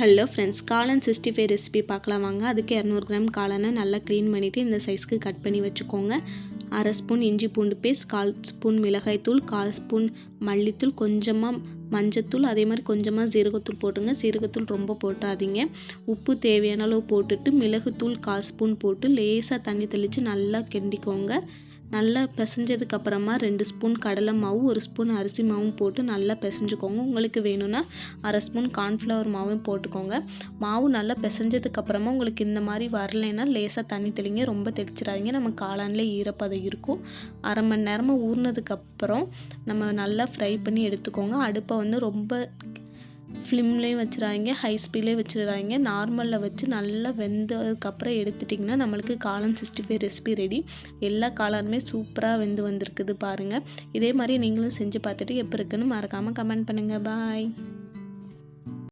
Hello friends காளான் sixty five recipe பார்க்கலாம் வாங்க. அதுக்கு இரநூறு கிராம் காளானை நல்லா க்ளீன் பண்ணிவிட்டு இந்த சைஸ்க்கு கட் பண்ணி வச்சுக்கோங்க. அரை ஸ்பூன் இஞ்சி பூண்டு பேஸ்ட் கால் ஸ்பூன் மிளகாய்த்தூள் கால் ஸ்பூன் மல்லித்தூள் கொஞ்சமாக மஞ்சத்தூள் அதே மாதிரி கொஞ்சமாக சீரகத்தூள் போட்டுங்க. சீரகத்தூள் ரொம்ப போட்டாதீங்க. உப்பு தேவையான அளவு போட்டுட்டு மிளகுத்தூள் கால் ஸ்பூன் போட்டு லேசாக தண்ணி தெளித்து நல்லா கிண்டிக்கோங்க. நல்லா பிசைஞ்சதுக்கு அப்புறமா ரெண்டு ஸ்பூன் கடலை மாவு ஒரு ஸ்பூன் அரிசி மாவும் போட்டு நல்லா பிசைஞ்சுக்கோங்க. உங்களுக்கு வேணும்னா அரை ஸ்பூன் கார்ன்ஃப்ளவர் மாவும் போட்டுக்கோங்க. மாவு நல்லா பிசைஞ்சதுக்கு அப்புறமா உங்களுக்கு இந்த மாதிரி வரலைன்னா லேசாக தண்ணி தெளிங்க ரொம்ப தெளிச்சிடாதீங்க. நம்ம காளான்ல ஈரப்பதம் இருக்கும். அரை மணி நேரமாக ஊறினதுக்கப்புறம் நம்ம நல்லா ஃப்ரை பண்ணி எடுத்துக்கோங்க. அடுப்பை வந்து ரொம்ப ஃப்ளிம்லேயும் வச்சிடாதீங்க ஹை ஸ்பீட்லேயும் வச்சிடாதீங்க நார்மலில் வச்சு நல்லா வெந்ததுக்கப்புறம் எடுத்துட்டிங்கன்னா நம்மளுக்கு காளான் சிக்ஸ்டி ஃபைவ் ரெசிபி ரெடி எல்லா காளானுமே சூப்பராக வெந்து வந்திருக்குது பாருங்கள் இதே மாதிரி நீங்களும் செஞ்சு பார்த்துட்டு எப்போ இருக்குன்னு மறக்காமல் கமெண்ட் பண்ணுங்கள் பாய்